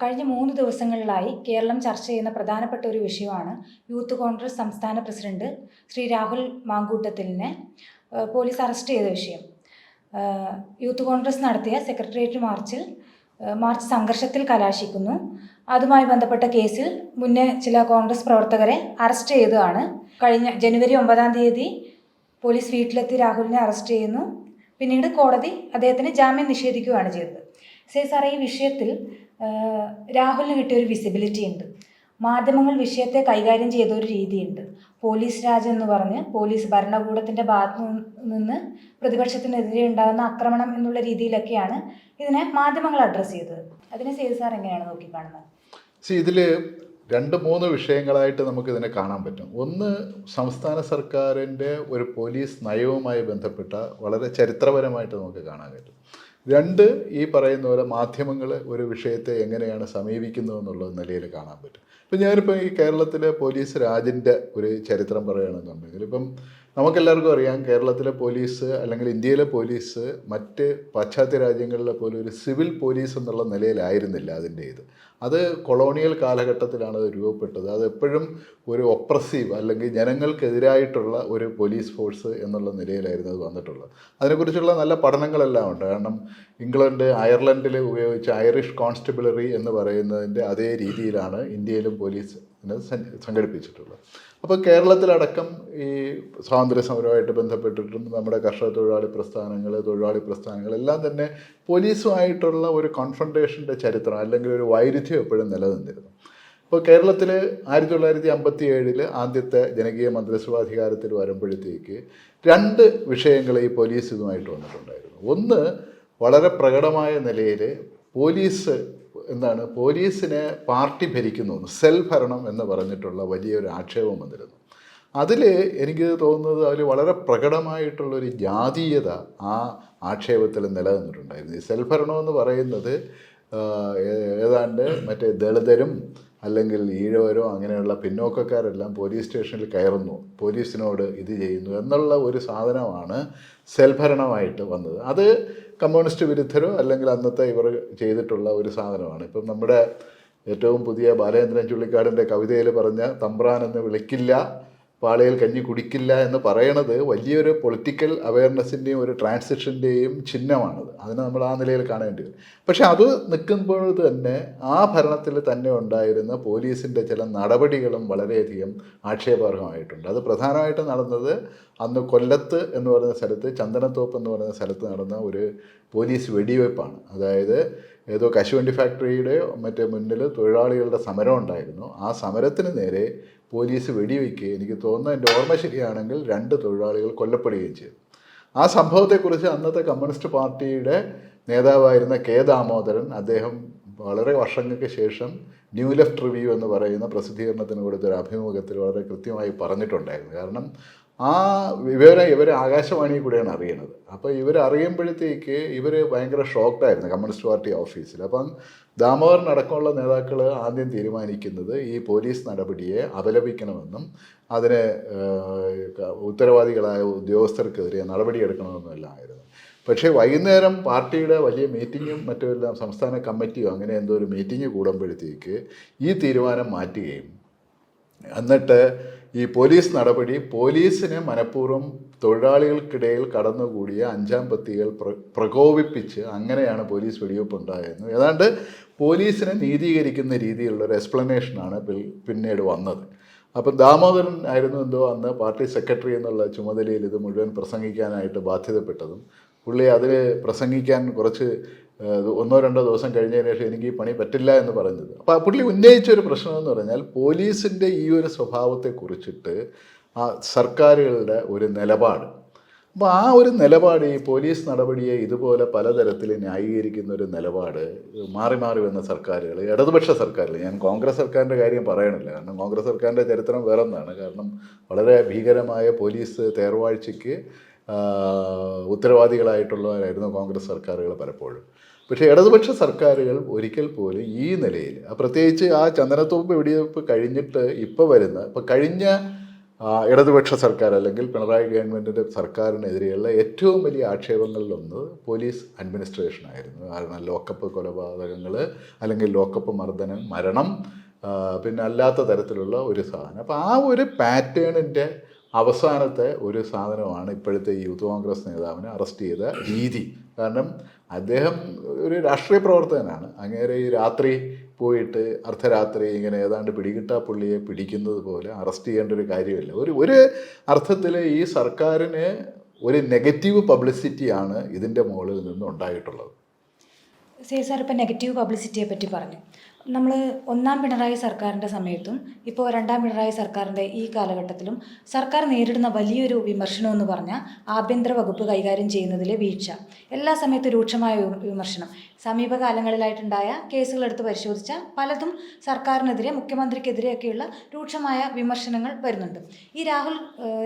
കഴിഞ്ഞ മൂന്ന് ദിവസങ്ങളിലായി കേരളം ചർച്ച ചെയ്യുന്ന പ്രധാനപ്പെട്ട ഒരു വിഷയമാണ് യൂത്ത് കോൺഗ്രസ് സംസ്ഥാന പ്രസിഡന്റ് ശ്രീ രാഹുൽ മാങ്കൂട്ടത്തിലിനെ പോലീസ് അറസ്റ്റ് ചെയ്ത വിഷയം. യൂത്ത് കോൺഗ്രസ് നടത്തിയ സെക്രട്ടേറിയറ്റ് മാർച്ചിൽ മാർച്ച് സംഘർഷത്തിൽ കലാശിക്കുന്നു. അതുമായി ബന്ധപ്പെട്ട കേസിൽ മുന്നേ ചില കോൺഗ്രസ് പ്രവർത്തകരെ അറസ്റ്റ് ചെയ്തതാണ്. കഴിഞ്ഞ ജനുവരി ഒമ്പതാം തീയതി പോലീസ് വീട്ടിലെത്തി രാഹുലിനെ അറസ്റ്റ് ചെയ്യുന്നു. പിന്നീട് കോടതി അദ്ദേഹത്തിന് ജാമ്യം നിഷേധിക്കുകയാണ് ചെയ്തത്. സേ സാറേ ഈ വിഷയത്തിൽ രാഹുലിന് കിട്ടിയ ഒരു വിസിബിലിറ്റി ഉണ്ട്. മാധ്യമങ്ങൾ വിഷയത്തെ കൈകാര്യം ചെയ്ത ഒരു രീതിയുണ്ട്. പോലീസ് രാജ് എന്ന് പറഞ്ഞ് പോലീസ് ഭരണകൂടത്തിന്റെ ഭാഗത്തു നിന്ന് പ്രതിപക്ഷത്തിനെതിരെ ഉണ്ടാകുന്ന ആക്രമണം എന്നുള്ള രീതിയിലൊക്കെയാണ് ഇതിനെ മാധ്യമങ്ങൾ അഡ്രസ്സ് ചെയ്തത്. അതിനെ സേ സാർ എങ്ങനെയാണ് നോക്കിക്കാണുന്നത്? സി ഇതിൽ രണ്ട് മൂന്ന് വിഷയങ്ങളായിട്ട് നമുക്ക് ഇതിനെ കാണാൻ പറ്റും. ഒന്ന് സംസ്ഥാന സർക്കാരിന്റെ ഒരു പോലീസ് നയവുമായി ബന്ധപ്പെട്ട വളരെ ചരിത്രപരമായിട്ട് നമുക്ക് കാണാൻ പറ്റും. രണ്ട് ഈ പറയുന്ന പോലെ മാധ്യമങ്ങൾ ഒരു വിഷയത്തെ എങ്ങനെയാണ് സമീപിക്കുന്നത് എന്നുള്ള നിലയിൽ കാണാൻ പറ്റും. ഇപ്പം ഞാനിപ്പോൾ ഈ കേരളത്തിലെ പോലീസ് രാജിന്റെ ഒരു ചരിത്രം പറയുകയാണെന്നുണ്ടെങ്കിൽ ഇപ്പം നമുക്കെല്ലാവർക്കും അറിയാം കേരളത്തിലെ പോലീസ് അല്ലെങ്കിൽ ഇന്ത്യയിലെ പോലീസ് മറ്റ് പാശ്ചാത്യ രാജ്യങ്ങളിലെ പോലെ ഒരു സിവിൽ പോലീസ് എന്നുള്ള നിലയിലായിരുന്നില്ല അതിന്റെ ഇത്. അത് കൊളോണിയൽ കാലഘട്ടത്തിലാണ് അത് രൂപപ്പെട്ടത്. അത് എപ്പോഴും ഒരു ഒപ്രസീവ് അല്ലെങ്കിൽ ജനങ്ങൾക്കെതിരായിട്ടുള്ള ഒരു പോലീസ് ഫോഴ്സ് എന്നുള്ള നിലയിലായിരുന്നു അത് വന്നിട്ടുള്ളത്. അതിനെക്കുറിച്ചുള്ള നല്ല പഠനങ്ങളെല്ലാം ഉണ്ട്. കാരണം ഇംഗ്ലണ്ട് അയർലൻഡിൽ ഉപയോഗിച്ച ഐറിഷ് കോൺസ്റ്റബിളറി എന്ന് പറയുന്നതിന്റെ അതേ രീതിയിലാണ് ഇന്ത്യയിലും പോലീസ് സംഘടിപ്പിച്ചിട്ടുള്ളത്. അപ്പോൾ കേരളത്തിലടക്കം ഈ സ്വാതന്ത്ര്യ സമരവുമായിട്ട് ബന്ധപ്പെട്ടിട്ടും നമ്മുടെ കർഷക തൊഴിലാളി പ്രസ്ഥാനങ്ങൾ തൊഴിലാളി പ്രസ്ഥാനങ്ങൾ എല്ലാം തന്നെ പോലീസുമായിട്ടുള്ള ഒരു കോൺഫ്രണ്ടേഷന്റെ ചരിത്രം അല്ലെങ്കിൽ ഒരു വൈരുദ്ധ്യം എപ്പോഴും നിലനിന്നിരുന്നു. ഇപ്പോൾ കേരളത്തിൽ ആയിരത്തി തൊള്ളായിരത്തി അമ്പത്തി ഏഴിൽ ആദ്യത്തെ ജനകീയ മന്ത്രിസഭാധികാരത്തിൽ വരുമ്പോഴത്തേക്ക് രണ്ട് വിഷയങ്ങൾ ഈ പോലീസ് ഇതുമായിട്ട് വന്നിട്ടുണ്ടായിരുന്നു. ഒന്ന് വളരെ പ്രകടമായ നിലയിൽ പോലീസ് എന്താണ് പോലീസിനെ പാർട്ടി ഭരിക്കുന്നു സെൽഭരണം ഭരണം എന്ന് പറഞ്ഞിട്ടുള്ള വലിയൊരു ആക്ഷേപം വന്നിരുന്നു. അതിൽ എനിക്ക് തോന്നുന്നത് അതിൽ വളരെ പ്രകടമായിട്ടുള്ളൊരു ജാതീയത ആ ആക്ഷേപത്തിൽ നിലനിന്നിട്ടുണ്ടായിരുന്നു. ഈ സെൽഭരണം എന്ന് പറയുന്നത് ഏതാണ്ട് മറ്റേ ദളിതരും അല്ലെങ്കിൽ ഈഴവരോ അങ്ങനെയുള്ള പിന്നോക്കക്കാരെല്ലാം പോലീസ് സ്റ്റേഷനിൽ കയറുന്നു പോലീസിനോട് ഇത് ചെയ്യുന്നു എന്നുള്ള ഒരു സാധനമാണ് സെൽഭരണമായിട്ട് വന്നത്. അത് കമ്മ്യൂണിസ്റ്റ് വിരുദ്ധരോ അല്ലെങ്കിൽ അന്നത്തെ ഇവർ ചെയ്തിട്ടുള്ള ഒരു സാധനമാണ്. ഇപ്പം നമ്മുടെ ഏറ്റവും പുതിയ ബാലചന്ദ്രൻ ചുള്ളിക്കാടിന്റെ കവിതയിൽ പറഞ്ഞ തമ്പ്രാൻ എന്ന് വിളിക്കില്ല പാളയിൽ കഞ്ഞി കുടിക്കില്ല എന്ന് പറയണത് വലിയൊരു പൊളിറ്റിക്കൽ അവയർനെസ്സിന്റെയും ഒരു ട്രാൻസിഷന്റെയും ചിഹ്നമാണത്. അതിനെ നമ്മൾ ആ നിലയിൽ കാണേണ്ടി വരും. പക്ഷെ അത് നിൽക്കുമ്പോൾ തന്നെ ആ ഭരണത്തിൽ തന്നെ ഉണ്ടായിരുന്ന പോലീസിന്റെ ചില നടപടികളും വളരെയധികം ആക്ഷേപാർഹമായിട്ടുണ്ട്. അത് പ്രധാനമായിട്ട് നടന്നത് അന്ന് കൊല്ലത്ത് എന്ന് പറയുന്ന സ്ഥലത്ത് ചന്ദനത്തോപ്പ് എന്ന് പറയുന്ന സ്ഥലത്ത് നടന്ന ഒരു പോലീസ് വെടിവെപ്പാണ്. അതായത് ഏതോ കശുവണ്ടി ഫാക്ടറിയുടെ മറ്റേ മുന്നിൽ തൊഴിലാളികളുടെ സമരം ഉണ്ടായിരുന്നു. ആ സമരത്തിന് നേരെ പോലീസ് വെടിവെക്കുകയും എനിക്ക് തോന്നുന്നു എന്റെ ഓർമ്മ ശരിയാണെങ്കിൽ രണ്ട് തൊഴിലാളികൾ കൊല്ലപ്പെടുകയും ചെയ്തു. ആ സംഭവത്തെക്കുറിച്ച് അന്നത്തെ കമ്മ്യൂണിസ്റ്റ് പാർട്ടിയുടെ നേതാവായിരുന്ന കെ ദാമോദരൻ അദ്ദേഹം വളരെ വർഷങ്ങൾക്ക് ശേഷം ന്യൂ ലെഫ്റ്റ് റിവ്യൂ എന്ന് പറയുന്ന പ്രസിദ്ധീകരണത്തിന് കൊടുത്തൊരു അഭിമുഖത്തിൽ വളരെ കൃത്യമായി പറഞ്ഞിട്ടുണ്ടായിരുന്നു. കാരണം ആ വിവരം ഇവർ ആകാശവാണിയിൽ കൂടെയാണ് അറിയുന്നത്. അപ്പോൾ ഇവർ അറിയുമ്പോഴത്തേക്ക് ഇവർ ഭയങ്കര ഷോക്ക്ഡായിരുന്നു കമ്മ്യൂണിസ്റ്റ് പാർട്ടി ഓഫീസിൽ. അപ്പം ദാമോദരൻ അടക്കമുള്ള നേതാക്കൾ ആദ്യം തീരുമാനിക്കുന്നത് ഈ പോലീസ് നടപടിയെ അപലപിക്കണമെന്നും അതിന് ഉത്തരവാദികളായ ഉദ്യോഗസ്ഥർക്കെതിരെ നടപടിയെടുക്കണമെന്നുമെല്ലാം ആയിരുന്നു പക്ഷേ വൈകുന്നേരം പാർട്ടിയുടെ വലിയ മീറ്റിങ്ങും മറ്റുമെല്ലാം സംസ്ഥാന കമ്മിറ്റിയോ അങ്ങനെ എന്തോ ഒരു മീറ്റിംഗ് കൂടുമ്പോഴത്തേക്ക് ഈ തീരുമാനം മാറ്റുകയും എന്നിട്ട് ഈ പോലീസ് നടപടി പോലീസിനെ മനഃപൂർവം തൊഴിലാളികൾക്കിടയിൽ കടന്നുകൂടിയ അഞ്ചാം പത്തികൾ പ്ര പ്രകോപിപ്പിച്ച് അങ്ങനെയാണ് പോലീസ് വെടിവെപ്പ് ഉണ്ടായിരുന്നു ഏതാണ്ട് പോലീസിനെ നീതീകരിക്കുന്ന രീതിയിലുള്ള ഒരു എക്സ്പ്ലനേഷനാണ് പിന്നീട് വന്നത്. അപ്പം ദാമോദരൻ ആയിരുന്നു എന്തോ അന്ന് പാർട്ടി സെക്രട്ടറി എന്നുള്ള ചുമതലയിൽ ഇത് മുഴുവൻ പ്രസംഗിക്കാനായിട്ട് ബാധ്യതപ്പെട്ടതും പുള്ളി അതിൽ പ്രസംഗിക്കാൻ കുറച്ച് ഒന്നോ രണ്ടോ ദിവസം കഴിഞ്ഞതിന് ശേഷം എനിക്ക് ഈ പണി പറ്റില്ല എന്ന് പറഞ്ഞത്. അപ്പോൾ പുള്ളി ഉന്നയിച്ച ഒരു പ്രശ്നം എന്ന് പറഞ്ഞാൽ പോലീസിന്റെ ഈ ഒരു സ്വഭാവത്തെ കുറിച്ചിട്ട് ആ സർക്കാരുകളുടെ ഒരു നിലപാട്. അപ്പോൾ ആ ഒരു നിലപാട് ഈ പോലീസ് നടപടിയെ ഇതുപോലെ പലതരത്തിൽ ന്യായീകരിക്കുന്ന ഒരു നിലപാട് മാറി മാറി വന്ന സർക്കാരുകൾ ഇടതുപക്ഷ സർക്കാരുകൾ. ഞാൻ കോൺഗ്രസ് സർക്കാരിന്റെ കാര്യം പറയണില്ല. കാരണം കോൺഗ്രസ് സർക്കാരിന്റെ ചരിത്രം വേറെ ഒന്നാണ് കാരണം വളരെ ഭീകരമായ പോലീസ് തേർവാഴ്ചയ്ക്ക് ഉത്തരവാദികളായിട്ടുള്ളവരായിരുന്നു കോൺഗ്രസ് സർക്കാരുകൾ പലപ്പോഴും. പക്ഷേ ഇടതുപക്ഷ സർക്കാരുകൾ ഒരിക്കൽ പോലും ഈ നിലയിൽ പ്രത്യേകിച്ച് ആ ചന്ദനത്തോപ്പ് വെടിവെപ്പ് കഴിഞ്ഞിട്ട് ഇപ്പോൾ വരുന്ന ഇപ്പോൾ കഴിഞ്ഞ ഇടതുപക്ഷ സർക്കാർ അല്ലെങ്കിൽ പിണറായി ഗവൺമെന്റിന്റെ സർക്കാരിനെതിരെയുള്ള ഏറ്റവും വലിയ ആക്ഷേപങ്ങളിലൊന്ന് പോലീസ് അഡ്മിനിസ്ട്രേഷനായിരുന്നു. കാരണം ലോക്കപ്പ് കൊലപാതകങ്ങൾ അല്ലെങ്കിൽ ലോക്കപ്പ് മർദ്ദനം മരണം പിന്നെ അല്ലാത്ത തരത്തിലുള്ള ഒരു സാധനം. അപ്പോൾ ആ ഒരു പാറ്റേണിന്റെ അവസാനത്തെ ഒരു സാധനമാണ് ഇപ്പോഴത്തെ യൂത്ത് കോൺഗ്രസ് നേതാവിനെ അറസ്റ്റ് ചെയ്ത രീതി. കാരണം അദ്ദേഹം ഒരു രാഷ്ട്രീയ പ്രവർത്തകനാണ്. അങ്ങേരെ ഈ രാത്രി പോയിട്ട് അർദ്ധരാത്രി ഇങ്ങനെ ഏതാണ്ട് പിടികിട്ടാ പുള്ളിയെ പിടിക്കുന്നത് പോലെ അറസ്റ്റ് ചെയ്യേണ്ട ഒരു കാര്യമില്ല. ഒരു ഒരു അർത്ഥത്തിൽ ഈ സർക്കാരിന് ഒരു നെഗറ്റീവ് പബ്ലിസിറ്റിയാണ് ഇതിന്റെ മുകളിൽ നിന്ന് ഉണ്ടായിട്ടുള്ളത്. സേ സാർ ഇപ്പം നെഗറ്റീവ് പബ്ലിസിറ്റിയെ പറ്റി പറഞ്ഞു. നമ്മൾ ഒന്നാം പിണറായി സർക്കാരിന്റെ സമയത്തും ഇപ്പോൾ രണ്ടാം പിണറായി സർക്കാരിന്റെ ഈ കാലഘട്ടത്തിലും സർക്കാർ നേരിടുന്ന വലിയൊരു വിമർശനം എന്ന് പറഞ്ഞാൽ ആഭ്യന്തര വകുപ്പ് കൈകാര്യം ചെയ്യുന്നതിലെ വീഴ്ച. എല്ലാ സമയത്തും രൂക്ഷമായ വിമർശനം. സമീപകാലങ്ങളിലായിട്ടുണ്ടായ കേസുകൾ എടുത്ത് പരിശോധിച്ചാൽ പലതും സർക്കാരിനെതിരെ മുഖ്യമന്ത്രിക്കെതിരെയൊക്കെയുള്ള രൂക്ഷമായ വിമർശനങ്ങൾ വരുന്നുണ്ട്. ഈ രാഹുൽ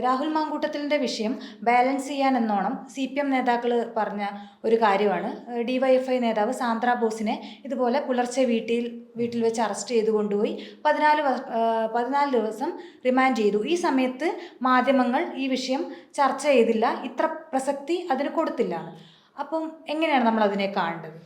രാഹുൽ മാങ്കൂട്ടത്തിലിന്റെ വിഷയം ബാലൻസ് ചെയ്യാൻ എന്നോണം സി പി എം നേതാക്കൾ പറഞ്ഞ ഒരു കാര്യമാണ്. ഡി വൈ എഫ് ഐ നേതാവ് സാന്ദ്ര ബോസിനെ ഇതുപോലെ പുലർച്ചെ വീട്ടിൽ വീട്ടിൽ വെച്ച് അറസ്റ്റ് ചെയ്ത് കൊണ്ടുപോയി പതിനാല് പതിനാല് ദിവസം റിമാൻഡ് ചെയ്തു. ഈ സമയത്ത് മാധ്യമങ്ങൾ ഈ വിഷയം ചർച്ച ചെയ്തില്ല. ഇത്ര പ്രസക്തി അതിന് കൊടുത്തില്ല. അപ്പം എങ്ങനെയാണ് നമ്മൾ അതിനെ കാണേണ്ടത്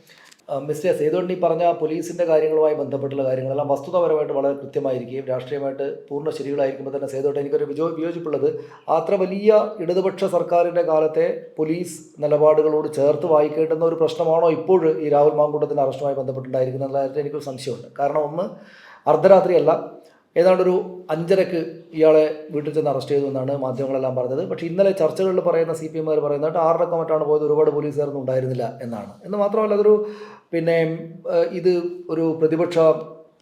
മിസ്റ്റേഴ്സ് ഏതുകൊണ്ട് ഈ പറഞ്ഞ പോലീസിന്റെ കാര്യങ്ങളുമായി ബന്ധപ്പെട്ടുള്ള കാര്യങ്ങളെല്ലാം വസ്തുതപരമായിട്ട് വളരെ കൃത്യമായിരിക്കുകയും രാഷ്ട്രീയമായിട്ട് പൂർണ ശരികളായിരിക്കുമ്പോൾ തന്നെ സേതുകൊണ്ട് എനിക്കൊരു വിജോ വിയോജിപ്പുള്ളത് അത്ര വലിയ ഇടതുപക്ഷ സർക്കാരിന്റെ കാലത്തെ പോലീസ് നിലപാടുകളോട് ചേർത്ത് വായിക്കേണ്ടുന്ന ഒരു പ്രശ്നമാണോ ഇപ്പോൾ ഈ രാഹുൽ മാങ്കൂട്ടത്തിന്റെ അറസ്റ്റുമായി ബന്ധപ്പെട്ടുണ്ടായിരിക്കുന്നത് എന്നുള്ള കാര്യത്തിൽ എനിക്കൊരു സംശയമുണ്ട്. കാരണം ഒന്ന് അർദ്ധരാത്രിയല്ല ഏതാണ്ട് ഒരു അഞ്ചരക്ക് ഇയാളെ വീട്ടിൽ ചെന്ന് അറസ്റ്റ് ചെയ്തു എന്നാണ് മാധ്യമങ്ങളെല്ലാം പറഞ്ഞത്. പക്ഷേ ഇന്നലെ ചർച്ചകളിൽ പറയുന്ന സി പി എമ്മുകാർ പറയുന്നത് ആറരക്കം മറ്റാണ് പോയത് ഒരുപാട് പോലീസുകാരൊന്നും ഉണ്ടായിരുന്നില്ല എന്നാണ്. എന്ന് മാത്രമല്ല അതൊരു പിന്നെ ഇത് ഒരു പ്രതിപക്ഷ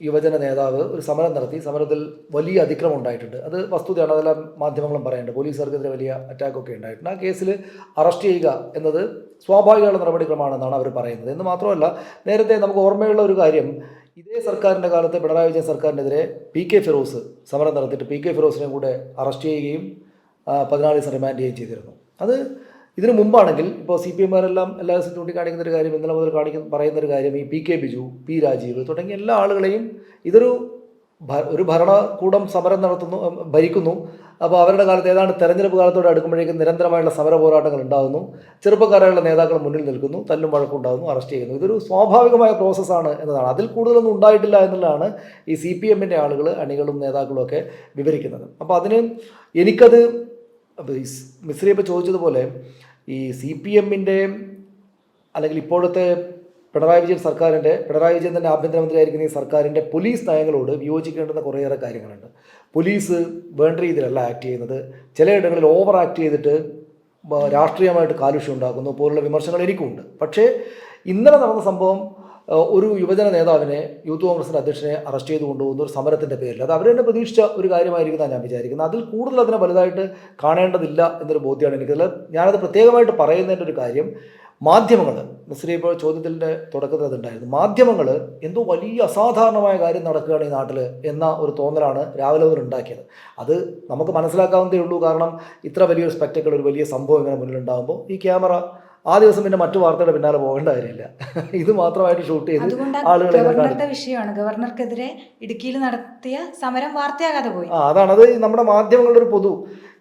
യുവജന നേതാവ് ഒരു സമരം നടത്തി. സമരത്തിൽ വലിയ അതിക്രമം ഉണ്ടായിട്ടുണ്ട്. അത് വസ്തുതയാണ് അതെല്ലാം മാധ്യമങ്ങളും പറയുന്നുണ്ട്. പോലീസുകാർക്കെതിരെ വലിയ അറ്റാക്കൊക്കെ ഉണ്ടായിട്ടുണ്ട്. ആ കേസിൽ അറസ്റ്റ് ചെയ്യുക എന്നത് സ്വാഭാവികമായ നടപടിക്രമമാണെന്നാണ് അവർ പറയുന്നത്. എന്ന് മാത്രമല്ല നേരത്തെ നമുക്ക് ഓർമ്മയുള്ള ഒരു കാര്യം ഇതേ സർക്കാരിന്റെ കാലത്ത് പിണറായി വിജയൻ സർക്കാരിനെതിരെ പി കെ ഫിറോസ് സമരം നടത്തിയിട്ട് പി കെ ഫിറോസിനെ കൂടെ അറസ്റ്റ് ചെയ്യുകയും പതിനാല് ദിവസം റിമാൻഡ് ചെയ്യുകയും ചെയ്തിരുന്നു. അത് ഇതിനു മുമ്പാണെങ്കിൽ ഇപ്പോൾ സി പി എമ്മാരെല്ലാം എല്ലാ ദിവസവും ചൂണ്ടിക്കാണിക്കുന്ന ഒരു കാര്യം ഇന്നലെ മുതൽ കാണിക്കുന്ന പറയുന്ന ഒരു കാര്യം ഈ P K Biju P Rajeev തുടങ്ങിയ എല്ലാ ആളുകളെയും ഇതൊരു ഒരു ഭരണകൂടം സമരം നടത്തുന്നു ഭരിക്കുന്നു. അപ്പോൾ അവരുടെ കാലത്ത് ഏതാണ്ട് തെരഞ്ഞെടുപ്പ് കാലത്തോട് അടുക്കുമ്പോഴേക്കും നിരന്തരമായുള്ള സമര പോരാട്ടങ്ങൾ ഉണ്ടാകുന്നു. ചെറുപ്പക്കാരായുള്ള നേതാക്കൾ മുന്നിൽ നിൽക്കുന്നു തല്ലും വഴക്കും ഉണ്ടാകുന്നു അറസ്റ്റ് ചെയ്യുന്നു. ഇതൊരു സ്വാഭാവികമായ പ്രോസസ്സാണ് എന്നതാണ്. അതിൽ കൂടുതലൊന്നും ഉണ്ടായിട്ടില്ല എന്നുള്ളതാണ് ഈ സി പി എമ്മിന്റെ ആളുകൾ അണികളും നേതാക്കളും ഒക്കെ വിവരിക്കുന്നത്. അപ്പോൾ അതിന് എനിക്കത് ഇപ്പോൾ ചോദിച്ചതുപോലെ ഈ സി പി എമ്മിന്റെ അല്ലെങ്കിൽ ഇപ്പോഴത്തെ പിണറായി വിജയൻ സർക്കാരിന്റെ പിണറായി വിജയൻ തന്നെ ആഭ്യന്തരമന്ത്രിയായിരിക്കുന്ന ഈ സർക്കാരിന്റെ പോലീസ് നയങ്ങളോട് വിയോജിക്കേണ്ടുന്ന കുറേയേറെ കാര്യങ്ങളുണ്ട്. പോലീസ് വേണ്ട രീതിയിലല്ല ആക്ട് ചെയ്യുന്നത്. ചിലയിടങ്ങളിൽ ഓവർ ആക്ട് ചെയ്തിട്ട് രാഷ്ട്രീയമായിട്ട് കാലുഷ്യം ഉണ്ടാക്കുന്നു. പോലുള്ള വിമർശനങ്ങൾ എനിക്കുണ്ട് പക്ഷേ ഇന്നലെ നടന്ന സംഭവം ഒരു യുവജന നേതാവിനെ യൂത്ത് കോൺഗ്രസിന്റെ അധ്യക്ഷനെ അറസ്റ്റ് ചെയ്ത് കൊണ്ടുപോകുന്ന ഒരു സമരത്തിന്റെ പേരിൽ. അത് അവർ തന്നെ പ്രതീക്ഷിച്ച ഒരു കാര്യമായിരിക്കുന്നതാണ് ഞാൻ വിചാരിക്കുന്നത്. അതിൽ കൂടുതൽ അതിനെ വലുതായിട്ട് കാണേണ്ടതില്ല എന്നൊരു ബോധ്യമാണ് എനിക്കത് ഞാനത് പ്രത്യേകമായിട്ട് പറയുന്നതിന്റെ ഒരു കാര്യം മാധ്യമങ്ങൾ മിസ്രി ഇപ്പോൾ ചോദ്യത്തിന്റെ തുടക്കത്തിൽ അതുണ്ടായിരുന്നു. മാധ്യമങ്ങൾ എന്തോ വലിയ അസാധാരണമായ കാര്യം നടക്കുകയാണ് ഈ നാട്ടിൽ എന്ന ഒരു തോന്നലാണ് രാവിലെ മുതൽ ഉണ്ടാക്കിയത്. അത് നമുക്ക് മനസ്സിലാക്കാവുന്നതേ ഉള്ളൂ. കാരണം ഇത്ര വലിയൊരു സ്പെക്ടക്കിൾ ഒരു വലിയ സംഭവം ഇങ്ങനെ മുന്നിലുണ്ടാകുമ്പോൾ ഈ ക്യാമറ ആ ദിവസം പിന്നെ മറ്റു വാർത്തയുടെ പിന്നാലെ പോകേണ്ട കാര്യമില്ല. ഇത് മാത്രമായിട്ട് ഷൂട്ട് ചെയ്ത് ആളുകളെ ഗവർണറുടെ വിഷയമാണ്. ഗവർണർക്കെതിരെ ഇടുക്കിയിൽ നടത്തിയ സമരം വാർത്തയാകാതെ പോയി. ആ അതാണത് നമ്മുടെ മാധ്യമങ്ങളുടെ ഒരു പൊതു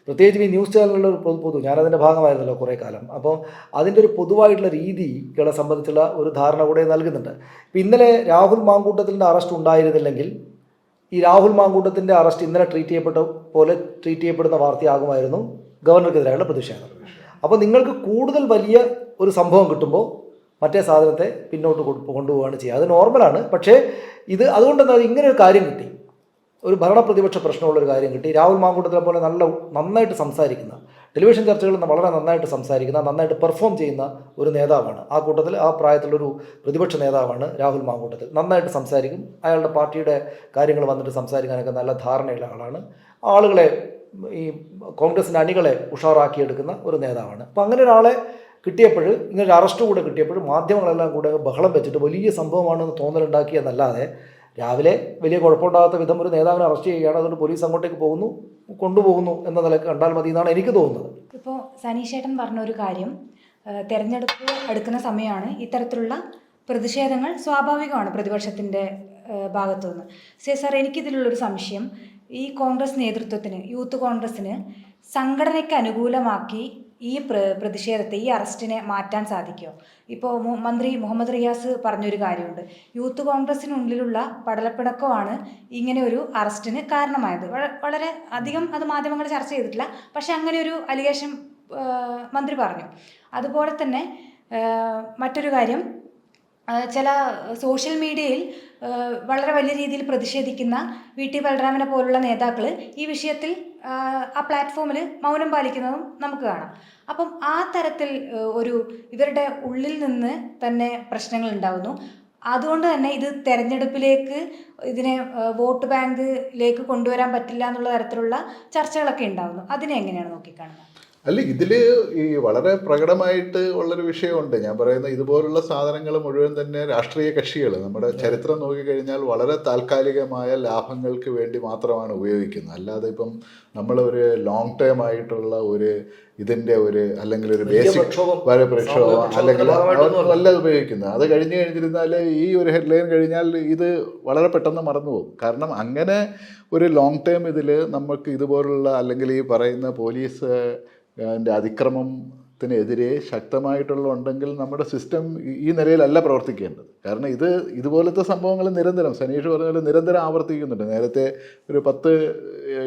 പ്രത്യേകിച്ച് ഈ ന്യൂസ് ചാനലുകളുടെ പൊതു പൊതു ഞാനതിന്റെ ഭാഗമായിരുന്നല്ലോ കുറേ കാലം. അപ്പോൾ അതിന്റെ ഒരു പൊതുവായിട്ടുള്ള രീതികളെ സംബന്ധിച്ചുള്ള ഒരു ധാരണ കൂടെ നൽകുന്നുണ്ട്. ഇപ്പം ഇന്നലെ രാഹുൽ മാങ്കൂട്ടത്തിന്റെ അറസ്റ്റ് ഉണ്ടായിരുന്നില്ലെങ്കിൽ ഈ രാഹുൽ മാങ്കൂട്ടത്തിന്റെ അറസ്റ്റ് ഇന്നലെ ട്രീറ്റ് ചെയ്യപ്പെട്ട പോലെ ട്രീറ്റ് ചെയ്യപ്പെടുന്ന വാർത്തയാകുമായിരുന്നു ഗവർണർക്കെതിരായുള്ള പ്രതിഷേധം. അപ്പോൾ നിങ്ങൾക്ക് കൂടുതൽ വലിയ ഒരു സംഭവം കിട്ടുമ്പോൾ മറ്റേ സാധനത്തെ പിന്നോട്ട് കൊണ്ടു- കൊണ്ടുപോവുകയാണ് ചെയ്യുക. അത് നോർമലാണ്. പക്ഷേ ഇത് അതുകൊണ്ടെന്നാൽ ഇങ്ങനെ ഒരു കാര്യം കിട്ടി. ഒരു ഭരണപ്രതിപക്ഷ പ്രശ്നമുള്ളൊരു കാര്യം കിട്ടി. രാഹുൽ മാങ്കൂട്ടത്തിനെ പോലെ നല്ല നന്നായിട്ട് സംസാരിക്കുന്ന ടെലിവിഷൻ ചർച്ചകളിൽ വളരെ നന്നായിട്ട് സംസാരിക്കുന്ന നന്നായിട്ട് പെർഫോം ചെയ്യുന്ന ഒരു നേതാവാണ്. ആ കൂട്ടത്തിൽ ആ പ്രായത്തിലൊരു പ്രതിപക്ഷ നേതാവാണ് രാഹുൽ മാങ്കൂട്ടത്തിൽ. നന്നായിട്ട് സംസാരിക്കും. അയാളുടെ പാർട്ടിയുടെ കാര്യങ്ങൾ വന്നിട്ട് സംസാരിക്കാനൊക്കെ നല്ല ധാരണയുള്ള ആളാണ്. ആളുകളെ ഈ കോൺഗ്രസിന്റെ അണികളെ ഉഷാറാക്കിയെടുക്കുന്ന ഒരു നേതാവാണ്. അപ്പോൾ അങ്ങനെ ഒരാളെ കിട്ടിയപ്പോൾ ഇങ്ങനെ അറസ്റ്റ് കൂടെ കിട്ടിയപ്പോൾ മാധ്യമങ്ങളെല്ലാം കൂടെ ബഹളം വെച്ചിട്ട് വലിയ സംഭവമാണെന്ന് തോന്നലുണ്ടാക്കിയെന്നല്ലാതെ രാവിലെ വലിയ കുഴപ്പമുണ്ടാകാത്ത വിധം ഒരു നേതാവിനെ അറസ്റ്റ് ചെയ്യുകയാണ്. അതുകൊണ്ട് പോലീസ് അങ്ങോട്ടേക്ക് പോകുന്നു കൊണ്ടുപോകുന്നു എന്ന നിലയ്ക്ക് കണ്ടാൽ മതി എന്നാണ് എനിക്ക് തോന്നുന്നത്. ഇപ്പോൾ സനീഷേട്ടൻ പറഞ്ഞ ഒരു കാര്യം തെരഞ്ഞെടുപ്പ് അടുക്കുന്ന സമയമാണ് ഇത്തരത്തിലുള്ള പ്രതിഷേധങ്ങൾ സ്വാഭാവികമാണ് പ്രതിപക്ഷത്തിന്റെ ഭാഗത്തു നിന്ന്. സേ സാർ എനിക്കിതിലുള്ളൊരു സംശയം. ഈ കോൺഗ്രസ് നേതൃത്വത്തിന് യൂത്ത് കോൺഗ്രസ്സിന് സംഘടനയ്ക്ക് അനുകൂലമാക്കി ഈ പ്ര പ്രതിഷേധത്തെ ഈ അറസ്റ്റിനെ മാറ്റാൻ സാധിക്കുമോ ഇപ്പോൾ മന്ത്രി മുഹമ്മദ് റിയാസ് പറഞ്ഞൊരു കാര്യമുണ്ട്. യൂത്ത് കോൺഗ്രസിനുള്ളിലുള്ള പടലപ്പിണക്കമാണ് ഇങ്ങനെ ഒരു അറസ്റ്റിന് കാരണമായത്. വളരെ അധികം അത് മാധ്യമങ്ങൾ ചർച്ച ചെയ്തിട്ടില്ല. പക്ഷേ അങ്ങനെ ഒരു അലിഗേഷൻ മന്ത്രി പറഞ്ഞു. അതുപോലെ തന്നെ മറ്റൊരു കാര്യം ചില സോഷ്യൽ മീഡിയയിൽ വളരെ വലിയ രീതിയിൽ പ്രതിഷേധിക്കുന്ന വി ടി ബലറാമിനെ പോലുള്ള നേതാക്കൾ ഈ വിഷയത്തിൽ ആ, പ്ലാറ്റ്ഫോമിൽ മൗനം പാലിക്കുന്നതും നമുക്ക് കാണാം. അപ്പം ആ തരത്തിൽ ഒരു ഇവരുടെ ഉള്ളിൽ നിന്ന് തന്നെ പ്രശ്നങ്ങൾ ഉണ്ടാകുന്നു അതുകൊണ്ട് തന്നെ ഇത് തെരഞ്ഞെടുപ്പിലേക്ക് ഇതിനെ വോട്ട് ബാങ്കിലേക്ക് കൊണ്ടുവരാൻ പറ്റില്ല എന്നുള്ള തരത്തിലുള്ള ചർച്ചകളൊക്കെ ഉണ്ടാകുന്നു അതിനെ എങ്ങനെയാണ് നോക്കിക്കാണുന്നത്? അല്ല ഇതിൽ ഈ വളരെ പ്രകടമായിട്ട് ഉള്ളൊരു വിഷയമുണ്ട്. ഞാൻ പറയുന്ന ഇതുപോലുള്ള സാധനങ്ങൾ മുഴുവൻ തന്നെ രാഷ്ട്രീയ കക്ഷികൾ നമ്മുടെ ചരിത്രം നോക്കിക്കഴിഞ്ഞാൽ വളരെ താൽക്കാലികമായ ലാഭങ്ങൾക്ക് വേണ്ടി മാത്രമാണ് ഉപയോഗിക്കുന്നത്. അല്ലാതെ ഇപ്പം നമ്മൾ ഒരു ലോങ് ടേം ആയിട്ടുള്ള ഒരു ഇതിന്റെ ഒരു അല്ലെങ്കിൽ ഒരു ബേസിക് പ്രക്ഷോഭം, വരെ പ്രക്ഷോഭം അല്ലെങ്കിൽ അല്ല. നല്ല ഉപയോഗിക്കുന്നത്. അത് കഴിഞ്ഞ് കഴിഞ്ഞിരുന്നാൽ ഈ ഒരു ഹെഡ്ലൈൻ കഴിഞ്ഞാൽ ഇത് വളരെ പെട്ടെന്ന് മറന്നുപോകും. കാരണം അങ്ങനെ ഒരു ലോങ് ടേം ഇതിൽ നമുക്ക് ഇതുപോലുള്ള അല്ലെങ്കിൽ ഈ പറയുന്ന പോലീസ് അതിന്റെ അതിക്രമത്തിനെതിരെ ശക്തമായിട്ടുള്ള ഉണ്ടെങ്കിൽ നമ്മുടെ സിസ്റ്റം ഈ നിലയിലല്ല പ്രവർത്തിക്കേണ്ടത്. കാരണം ഇത് ഇതുപോലത്തെ സംഭവങ്ങൾ നിരന്തരം സനീഷ് പറഞ്ഞ പോലെ നിരന്തരം ആവർത്തിക്കുന്നുണ്ട്. നേരത്തെ ഒരു പത്ത്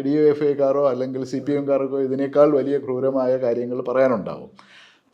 ഡി എഫ് ഐക്കാരോ അല്ലെങ്കിൽ സി പി എംകാർക്കോ ഇതിനേക്കാൾ വലിയ ക്രൂരമായ കാര്യങ്ങൾ പറയാനുണ്ടാവും.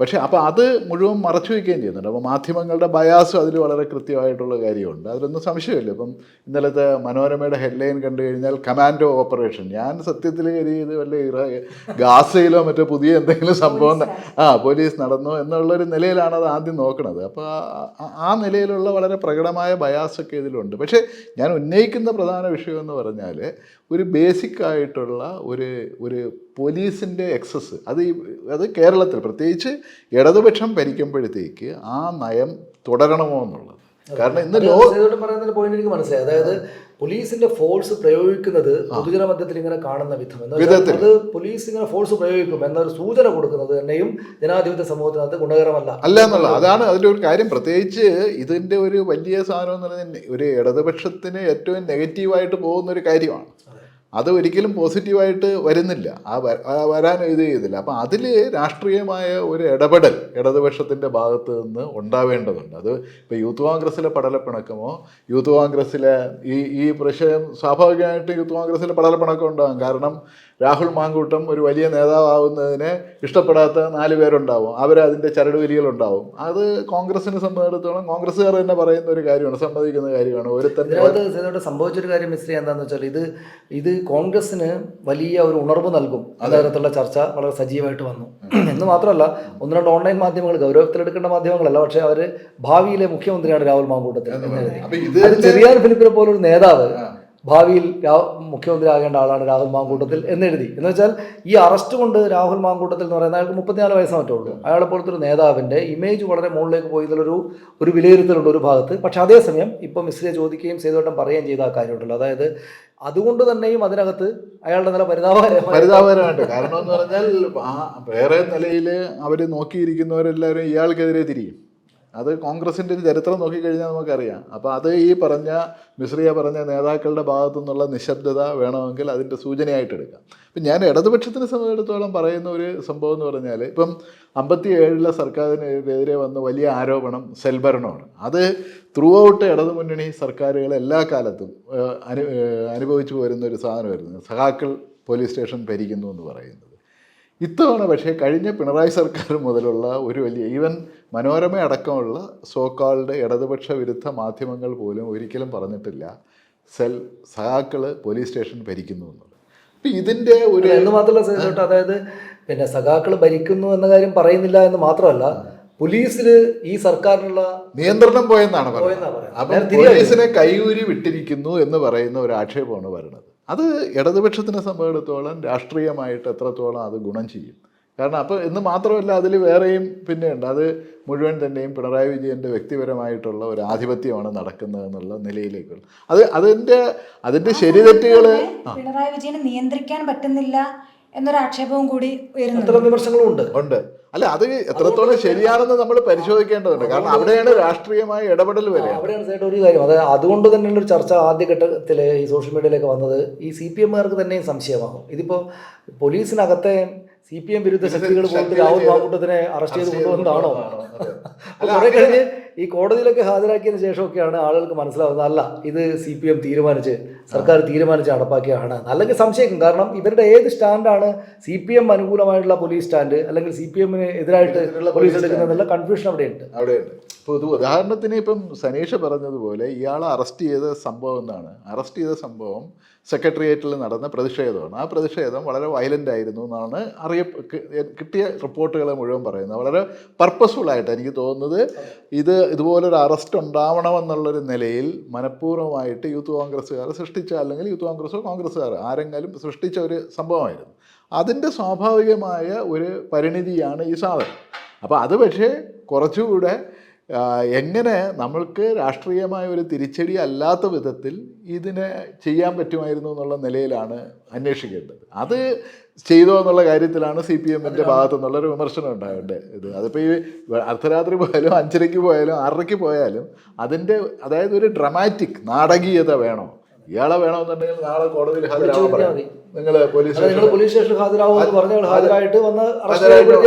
പക്ഷേ അപ്പോൾ അത് മുഴുവൻ മറച്ചു വയ്ക്കുകയും ചെയ്യുന്നുണ്ട്. അപ്പോൾ മാധ്യമങ്ങളുടെ ബയാസും അതിൽ വളരെ കൃത്യമായിട്ടുള്ള കാര്യമുണ്ട്. അതിലൊന്നും സംശയമില്ല. ഇപ്പം ഇന്നലത്തെ മനോരമയുടെ ഹെഡ്ലൈൻ കണ്ടു കഴിഞ്ഞാൽ കമാൻഡോ ഓപ്പറേഷൻ. ഞാൻ സത്യത്തിൽ ഇത് വല്ല ഇറ ഗാസയിലോ മറ്റോ പുതിയ എന്തെങ്കിലും സംഭവം ആ പോലീസ് നടന്നു എന്നുള്ളൊരു നിലയിലാണ് അത് ആദ്യം നോക്കുന്നത് അപ്പോൾ ആ- ആ നിലയിലുള്ള വളരെ പ്രകടമായ ബയാസൊക്കെ ഇതിലുണ്ട്. പക്ഷേ ഞാൻ ഉന്നയിക്കുന്ന പ്രധാന വിഷയം എന്ന് പറഞ്ഞാൽ ഒരു ബേസിക് ആയിട്ടുള്ള ഒരു ഒരു പോലീസിന്റെ എക്സസ്. അത് അത് കേരളത്തിൽ പ്രത്യേകിച്ച് ഇടതുപക്ഷം ഭരിക്കുമ്പോഴത്തേക്ക് ആ നയം തുടരണമോ എന്നുള്ളത്. കാരണം ഇന്ന് പറയുന്നതിന്റെ പോയിന്റ് എനിക്ക് മനസ്സിലായി. അതായത് പോലീസിന്റെ ഫോഴ്സ് പ്രയോഗിക്കുന്നത് പൊതുജന മധ്യത്തിൽ ഇങ്ങനെ കാണുന്ന വിധം. അത് പോലീസ് ഇങ്ങനെ ഫോഴ്സ് പ്രയോഗിക്കും എന്നൊരു സൂചന കൊടുക്കുന്നത് തന്നെയും ജനാധിപത്യ സമൂഹത്തിനകത്ത് ഗുണകരമല്ല. അല്ല എന്നുള്ള അതാണ് അതിന്റെ ഒരു കാര്യം. പ്രത്യേകിച്ച് ഇതിന്റെ ഒരു വലിയ സാധനം എന്ന് പറഞ്ഞാൽ ഒരു ഇടതുപക്ഷത്തിന് ഏറ്റവും നെഗറ്റീവായിട്ട് പോകുന്ന ഒരു കാര്യമാണ്. അത് ഒരിക്കലും പോസിറ്റീവായിട്ട് വരുന്നില്ല. ആ വരാൻ ഇത് ചെയ്തില്ല. അപ്പം അതിൽ രാഷ്ട്രീയമായ ഒരു ഇടപെടൽ ഇടതുപക്ഷത്തിന്റെ ഭാഗത്ത് നിന്ന് ഉണ്ടാവേണ്ടതുണ്ട്. അത് ഇപ്പോൾ യൂത്ത് കോൺഗ്രസ്സിലെ പടലപ്പിണക്കമോ യൂത്ത് കോൺഗ്രസ്സിലെ ഈ ഈ പ്രശ്നം സ്വാഭാവികമായിട്ട് യൂത്ത് കോൺഗ്രസ്സിലെ പടലപ്പിണക്കം ഉണ്ടാകും. കാരണം രാഹുൽ മാങ്കൂട്ടം ഒരു വലിയ നേതാവുന്നതിനെ ഇഷ്ടപ്പെടാത്ത നാല് പേരുണ്ടാവും. അവരതിന്റെ ചരടുവലികളുണ്ടാവും അത് കോൺഗ്രസിനെ സംബന്ധിച്ചിടത്തോളം കോൺഗ്രസ്സുകാർ തന്നെ പറയുന്ന ഒരു കാര്യമാണ് സമ്മതിക്കുന്ന കാര്യമാണ്. ഒരു തന്നെ സംഭവിച്ചൊരു കാര്യം മിസ്ത്രി എന്താണെന്ന് വെച്ചാൽ ഇത് ഇത് കോൺഗ്രസിന് വലിയ ഒരു ഉണർവ് നൽകും അതേതരത്തിലുള്ള ചർച്ച വളരെ സജീവമായിട്ട് വന്നു. എന്ന് മാത്രമല്ല ഒന്ന് രണ്ട് ഓൺലൈൻ മാധ്യമങ്ങൾ ഗൗരവത്തിലെടുക്കേണ്ട മാധ്യമങ്ങളല്ല പക്ഷേ അവർ ഭാവിയിലെ മുഖ്യമന്ത്രിയാണ് രാഹുൽ മാങ്കൂട്ടത്തിൽ ചെറിയാർ ഫിലിപ്പിനെ പോലൊരു നേതാവ് ഭാവിയിൽ മുഖ്യമന്ത്രി ആകേണ്ട ആളാണ് രാഹുൽ മാങ്കൂട്ടത്തിൽ എന്നെഴുതി എന്ന് വെച്ചാൽ ഈ അറസ്റ്റ് കൊണ്ട് രാഹുൽ മാങ്കൂട്ടത്തിൽ എന്ന് പറയുന്ന അയാൾക്ക് മുപ്പത്തിനാല് വയസ്സ് മറ്റേ ഉള്ളൂ അയാളെ പോലത്തെ ഒരു നേതാവിന്റെ ഇമേജ് വളരെ മുകളിലേക്ക് പോയതിലൊരു ഒരു വിലയിരുത്തലുണ്ട് ഒരു ഭാഗത്ത്. പക്ഷേ അതേസമയം ഇപ്പം മിസ്രിയെ ചോദിക്കുകയും സേതുവട്ടം പറയുകയും ചെയ്ത കാര്യമുണ്ടല്ലോ. അതായത് അതുകൊണ്ട് തന്നെയും അതിനകത്ത് അയാളുടെ നില പരിതാപകരമായി പരിതാപകരമായിട്ട്. കാരണം എന്ന് പറഞ്ഞാൽ വേറെ നിലയിൽ അവർ നോക്കിയിരിക്കുന്നവരെല്ലാവരും ഇയാൾക്കെതിരെ തിരിയും. അത് കോൺഗ്രസിന്റെ ഒരു ചരിത്രം നോക്കിക്കഴിഞ്ഞാൽ നമുക്കറിയാം. അപ്പോൾ അത് ഈ പറഞ്ഞ മിശ്രിയ പറഞ്ഞ നേതാക്കളുടെ ഭാഗത്തു നിന്നുള്ള നിശബ്ദത വേണമെങ്കിൽ അതിന്റെ സൂചനയായിട്ട് എടുക്കാം. ഇപ്പം ഞാൻ ഇടതുപക്ഷത്തിനെ സംബന്ധിച്ചിടത്തോളം പറയുന്ന ഒരു സംഭവം എന്ന് പറഞ്ഞാൽ ഇപ്പം അമ്പത്തി ഏഴിലെ സർക്കാരിനെതിരെ വന്ന വലിയ ആരോപണം സെൽഭരണമാണ്. അത് ത്രൂ ഔട്ട് ഇടതുമുന്നണി സർക്കാരുകൾ എല്ലാ കാലത്തും അനു അനുഭവിച്ചു പോരുന്ന ഒരു സാധനമായിരുന്നു. സഹാക്കൾ പോലീസ് സ്റ്റേഷൻ ഭരിക്കുന്നു എന്ന് പറയുന്നത്. ഇത്തവണ പക്ഷേ കഴിഞ്ഞ പിണറായി സർക്കാർ മുതലുള്ള ഒരു വലിയ ഈവൻ മനോരമ അടക്കമുള്ള സോക്കാളുടെ ഇടതുപക്ഷ വിരുദ്ധ മാധ്യമങ്ങൾ പോലും ഒരിക്കലും പറഞ്ഞിട്ടില്ല. സെൽ സഹാക്കൾ പോലീസ് സ്റ്റേഷൻ ഭരിക്കുന്നു എന്നുള്ളത്. അപ്പം ഇതിന്റെ ഒരു എന്ന് മാത്രമല്ല സേതുവട്ടം അതായത് പിന്നെ സഖാക്കൾ ഭരിക്കുന്നു എന്ന കാര്യം പറയുന്നില്ല എന്ന് മാത്രമല്ല പോലീസിൽ ഈ സർക്കാരിനുള്ള നിയന്ത്രണം പോയെന്നാണ് പറയുന്നത്. പോലീസിനെ കൈയൂരി വിട്ടിരിക്കുന്നു എന്ന് പറയുന്ന ഒരു ആക്ഷേപമാണ് വരുന്നത് അത് ഇടതുപക്ഷത്തിനെ സംബന്ധിച്ചിടത്തോളം രാഷ്ട്രീയമായിട്ട് എത്രത്തോളം അത് ഗുണം ചെയ്യും. കാരണം അപ്പോൾ എന്ന് മാത്രമല്ല അതിൽ വേറെയും പിന്നെയുണ്ട്. അത് മുഴുവൻ തന്നെയും പിണറായി വിജയന്റെ വ്യക്തിപരമായിട്ടുള്ള ഒരു ആധിപത്യമാണ് നടക്കുന്നത് എന്നുള്ള നിലയിലേക്കുള്ള അത് അതിന്റെ അതിന്റെ ശരിതെറ്റുകൾ പിണറായി വിജയനെ നിയന്ത്രിക്കാൻ പറ്റുന്നില്ല എന്നൊരു ആക്ഷേപവും കൂടി വിമർശനങ്ങളും ഉണ്ട്. ഉണ്ട്. അല്ല അത് എത്രത്തോളം ശരിയാണെന്ന് നമ്മൾ പരിശോധിക്കേണ്ടതുണ്ട്. കാരണം അവിടെയാണ് രാഷ്ട്രീയമായ ഇടപെടൽ വരെ അവിടെയാണ് ഒരു കാര്യം. അത് അതുകൊണ്ട് തന്നെയുള്ള ഒരു ചർച്ച ആദ്യഘട്ടത്തിൽ ഈ സോഷ്യൽ മീഡിയയിലേക്ക് വന്നത്. ഈ സി പി എമ്മുകാർക്ക് തന്നെയും സംശയമാകും. ഇതിപ്പോൾ പോലീസിനകത്തെ സി പി എം വിരുദ്ധ ശക്തികൾ പോയിട്ട് രാഹുൽ മാക്കൂട്ടത്തിനെ അറസ്റ്റ് ചെയ്ത് കൊണ്ടുവന്നതാണോ. കുറെ കഴിഞ്ഞ് ഈ കോടതിയിലൊക്കെ ഹാജരാക്കിയതിന് ശേഷമൊക്കെയാണ് ആളുകൾക്ക് മനസ്സിലാവുന്നത്. അല്ല ഇത് സി പി എം തീരുമാനിച്ച് സർക്കാർ തീരുമാനിച്ച് നടപ്പാക്കിയാണ് അല്ലെങ്കിൽ സംശയിക്കും. കാരണം ഇവരുടെ ഏത് സ്റ്റാൻഡാണ് സി പി എം അനുകൂലമായിട്ടുള്ള പോലീസ് സ്റ്റാൻഡ് അല്ലെങ്കിൽ സി പി എമ്മിന് എതിരായിട്ട് പോലീസ് എടുക്കുന്നതെന്നുള്ള കൺഫ്യൂഷൻ അവിടെയുണ്ട്. അവിടെയുണ്ട്. ഇപ്പോൾ ഇത് ഉദാഹരണത്തിന് ഇപ്പം സനീഷ പറഞ്ഞതുപോലെ ഇയാളെ അറസ്റ്റ് ചെയ്ത സംഭവം എന്നാണ് അറസ്റ്റ് ചെയ്ത സംഭവം സെക്രട്ടേറിയറ്റിൽ നടന്ന പ്രതിഷേധമാണ്. ആ പ്രതിഷേധം വളരെ വയലന്റ് ആയിരുന്നു എന്നാണ് അറിയ കിട്ടിയ റിപ്പോർട്ടുകൾ മുഴുവൻ പറയുന്നത്. വളരെ പർപ്പസ്ഫുൾ ആയിട്ട് എനിക്ക് തോന്നുന്നത്. ഇത് ഇതുപോലൊരു അറസ്റ്റ് ഉണ്ടാവണമെന്നുള്ളൊരു നിലയിൽ മനഃപൂർവമായിട്ട് യൂത്ത് കോൺഗ്രസ്സുകാർ സൃഷ്ടിച്ച അല്ലെങ്കിൽ യൂത്ത് കോൺഗ്രസ്സോ കോൺഗ്രസ്സുകാർ ആരെങ്കിലും സൃഷ്ടിച്ച ഒരു സംഭവമായിരുന്നു. അതിന്റെ സ്വാഭാവികമായ ഒരു പരിണിതിയാണ് ഈ സാധനം. അപ്പോൾ അത് പക്ഷേ കുറച്ചുകൂടെ എങ്ങനെ നമ്മൾക്ക് രാഷ്ട്രീയമായ ഒരു തിരിച്ചടി അല്ലാത്ത വിധത്തിൽ ഇതിനെ ചെയ്യാൻ പറ്റുമായിരുന്നു എന്നുള്ള നിലയിലാണ് അന്വേഷിക്കേണ്ടത്. അത് ചെയ്തോ എന്നുള്ള കാര്യത്തിലാണ് സി പി എമ്മിന്റെ ഭാഗത്തു നിന്നുള്ളൊരു വിമർശനം ഉണ്ടാകേണ്ടത് ഇത് അതിപ്പോൾ ഈ അർദ്ധരാത്രി പോയാലും അഞ്ചരയ്ക്ക് പോയാലും ആറരയ്ക്ക് പോയാലും അതിന്റെ അതായത് ഒരു ഡ്രമാറ്റിക് നാടകീയത വേണോ? ഇയാളെ വേണമെന്നുണ്ടെങ്കിൽ നാളെ കോടതിയിൽ ഹാജരാകാൻ പറയാം നിങ്ങൾ പോലീസ് പോലീസ് സ്റ്റേഷനിൽ ഹാജരായിട്ട് വന്ന് അറസ്റ്റ് അവിടെ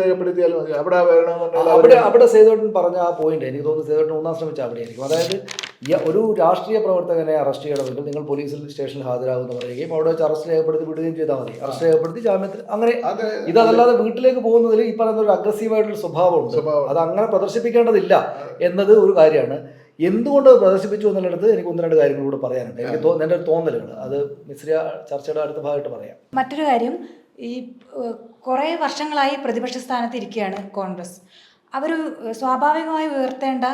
രേഖപ്പെടുത്തിയാലും മതി. അവിടെ വേണമെന്നുണ്ടെങ്കിൽ അവിടെ അവിടെ സേതോട്ടൻ പറഞ്ഞ ആ പോയിന്റ് എനിക്ക് തോന്നുന്നു സേതോട്ടൻ ഒന്നാം ശ്രമിച്ച അവിടെയായിരിക്കും. അതായത് ഒരു രാഷ്ട്രീയ പ്രവർത്തകനെ അറസ്റ്റ് ചെയ്യണമെങ്കിൽ നിങ്ങൾ പോലീസ് സ്റ്റേഷനിൽ ഹാജരാകുമെന്ന് പറയുകയും അവിടെ വെച്ച് അറസ്റ്റ് രേഖപ്പെടുത്തി വിടുകയും ചെയ്താൽ മതി. അറസ്റ്റ് രേഖപ്പെടുത്തി ജാമ്യത്തിൽ അങ്ങനെ. ഇതല്ലാതെ വീട്ടിലേക്ക് പോകുന്നതിൽ ഈ പറയുന്ന ഒരു അഗ്രസീവായിട്ടുള്ള സ്വഭാവമുണ്ട്. അത് അങ്ങനെ പ്രദർശിപ്പിക്കേണ്ടതില്ല എന്നത് ഒരു കാര്യമാണ്. എന്തുകൊണ്ട് പ്രദർശിപ്പിച്ചു എന്നുള്ളിടത്ത് എനിക്ക് ഒന്ന് രണ്ട് കാര്യങ്ങൾ കൂടെ പറയാനുണ്ട്. എനിക്ക് എന്റെ തോന്നലുകൾ അത് മിശ്രിയ ചർച്ചയുടെ അടുത്ത ഭാഗമായിട്ട് പറയാം. മറ്റൊരു കാര്യം ഈ കുറേ വർഷങ്ങളായി പ്രതിപക്ഷ സ്ഥാനത്ത് ഇരിക്കുകയാണ് കോൺഗ്രസ്. അവർ സ്വാഭാവികമായി ഉയർത്തേണ്ട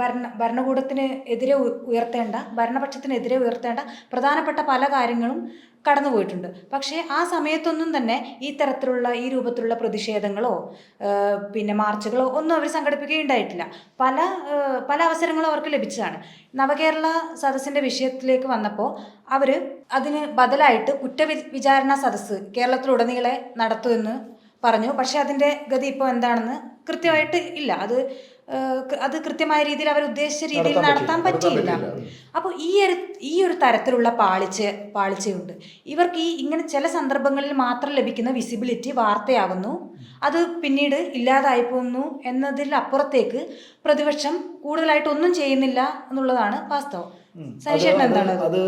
ഭരണ ഭരണകൂടത്തിന് എതിരെ ഉയർത്തേണ്ട ഭരണപക്ഷത്തിനെതിരെ ഉയർത്തേണ്ട പ്രധാനപ്പെട്ട പല കാര്യങ്ങളും കടന്നുപോയിട്ടുണ്ട്. പക്ഷേ ആ സമയത്തൊന്നും തന്നെ ഈ തരത്തിലുള്ള ഈ രൂപത്തിലുള്ള പ്രതിഷേധങ്ങളോ പിന്നെ മാർച്ചുകളോ ഒന്നും അവർ സംഘടിപ്പിക്കുകയുണ്ടായിട്ടില്ല. പല പല അവസരങ്ങളും അവർക്ക് ലഭിച്ചതാണ്. നവകേരള സദസ്സിന്റെ വിഷയത്തിലേക്ക് വന്നപ്പോൾ അവർ അതിന് ബദലായിട്ട് കുറ്റവി വിചാരണ സദസ്സ് കേരളത്തിലുടനീളെ നടത്തുമെന്ന് പറഞ്ഞു. പക്ഷേ അതിന്റെ ഗതി ഇപ്പോൾ എന്താണെന്ന് കൃത്യമായിട്ട് ഇല്ല. അത് അത് കൃത്യമായ രീതിയിൽ അവർ ഉദ്ദേശിച്ച രീതിയിൽ നടത്താൻ പറ്റിയില്ല. അപ്പോൾ ഈ ഒരു ഈ ഒരു തരത്തിലുള്ള പാളിച്ച പാളിച്ചയുണ്ട്. ഇവർക്ക് ഈ ഇങ്ങനെ ചില സന്ദർഭങ്ങളിൽ മാത്രം ലഭിക്കുന്ന വിസിബിലിറ്റി വാർത്തയാകുന്നു. അത് പിന്നീട് ഇല്ലാതായി പോകുന്നു എന്നതിൽ അപ്പുറത്തേക്ക് പ്രതിപക്ഷം കൂടുതലായിട്ട് ഒന്നും ചെയ്യുന്നില്ല എന്നുള്ളതാണ് വാസ്തവം. സനീഷേട്ടൻ എന്താണ്? അത്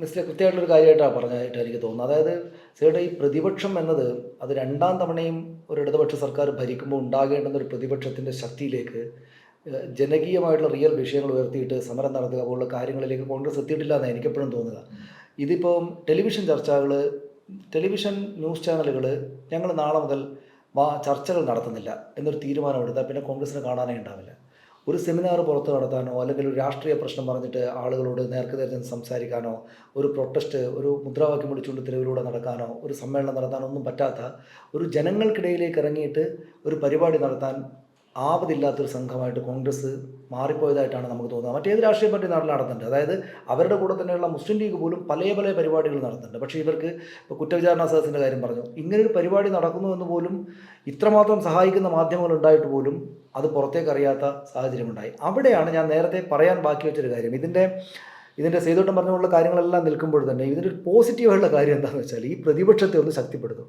മിസ്റ്റർ കൃത്യമായിട്ടൊരു കാര്യമായിട്ടാണ് പറഞ്ഞതായിട്ട് എനിക്ക് തോന്നുന്നത്. അതായത് സേട്ടാ ഈ പ്രതിപക്ഷം എന്നത് അത് രണ്ടാം തവണയും ഒരു ഇടതുപക്ഷ സർക്കാർ ഭരിക്കുമ്പോൾ ഉണ്ടാകേണ്ടുന്ന ഒരു പ്രതിപക്ഷത്തിന്റെ ശക്തിയിലേക്ക് ജനകീയമായിട്ടുള്ള റിയൽ വിഷയങ്ങൾ ഉയർത്തിയിട്ട് സമരം നടത്തുക പോലുള്ള കാര്യങ്ങളിലേക്ക് കോൺഗ്രസ് എത്തിയിട്ടില്ല എന്നാണ് എനിക്കെപ്പോഴും തോന്നുക. ഇതിപ്പം ടെലിവിഷൻ ചർച്ചകൾ ടെലിവിഷൻ ന്യൂസ് ചാനലുകൾ ഞങ്ങൾ നാളെ മുതൽ ചർച്ചകൾ നടത്തുന്നില്ല എന്നൊരു തീരുമാനമെടുത്താൽ പിന്നെ കോൺഗ്രസിന് കാണാനേ ഉണ്ടാവില്ല. ഒരു സെമിനാർ പുറത്ത് നടത്താനോ അല്ലെങ്കിൽ ഒരു രാഷ്ട്രീയ പ്രശ്നം പറഞ്ഞിട്ട് ആളുകളോട് നേർക്ക് നേരത്തെ ചെന്ന് സംസാരിക്കാനോ ഒരു പ്രൊട്ടസ്റ്റ് ഒരു മുദ്രാവാക്യം വിളിച്ചുകൊണ്ട് തെരുവിലൂടെ നടക്കാനോ ഒരു സമ്മേളനം നടത്താനോ ഒന്നും പറ്റാത്ത ഒരു ജനങ്ങൾക്കിടയിലേക്ക് ഇറങ്ങിയിട്ട് ഒരു പരിപാടി നടത്താൻ ആവതില്ലാത്തൊരു സംഘമായിട്ട് കോൺഗ്രസ് മാറിപ്പോയതായിട്ടാണ് നമുക്ക് തോന്നുന്നത്. മറ്റേത് രാഷ്ട്രീയ പാർട്ടി നാട്ടിൽ നടത്തുന്നുണ്ട്. അതായത് അവരുടെ കൂടെ തന്നെയുള്ള മുസ്ലിം ലീഗ് പോലും പല പല പരിപാടികൾ നടത്തുന്നുണ്ട്. പക്ഷേ ഇവർക്ക് ഇപ്പോൾ കുറ്റവിചാരണ സദസ്സിന്റെ കാര്യം പറഞ്ഞു. ഇങ്ങനൊരു പരിപാടി നടക്കുന്നു എന്ന് പോലും ഇത്രമാത്രം സഹായിക്കുന്ന മാധ്യമങ്ങൾ ഉണ്ടായിട്ട് പോലും അത് പുറത്തേക്ക് അറിയാത്ത സാഹചര്യമുണ്ടായി. അവിടെയാണ് ഞാൻ നേരത്തെ പറയാൻ ബാക്കി വെച്ചൊരു കാര്യം. ഇതിന്റെ ഇതിന്റെ സേതോട്ടം പറഞ്ഞുള്ള കാര്യങ്ങളെല്ലാം നിൽക്കുമ്പോൾ തന്നെ ഇതിന്റെ ഒരു പോസിറ്റീവായിട്ടുള്ള കാര്യം എന്താണെന്ന് വെച്ചാൽ ഈ പ്രതിപക്ഷത്തെ ഒന്ന് ശക്തിപ്പെടുത്തും.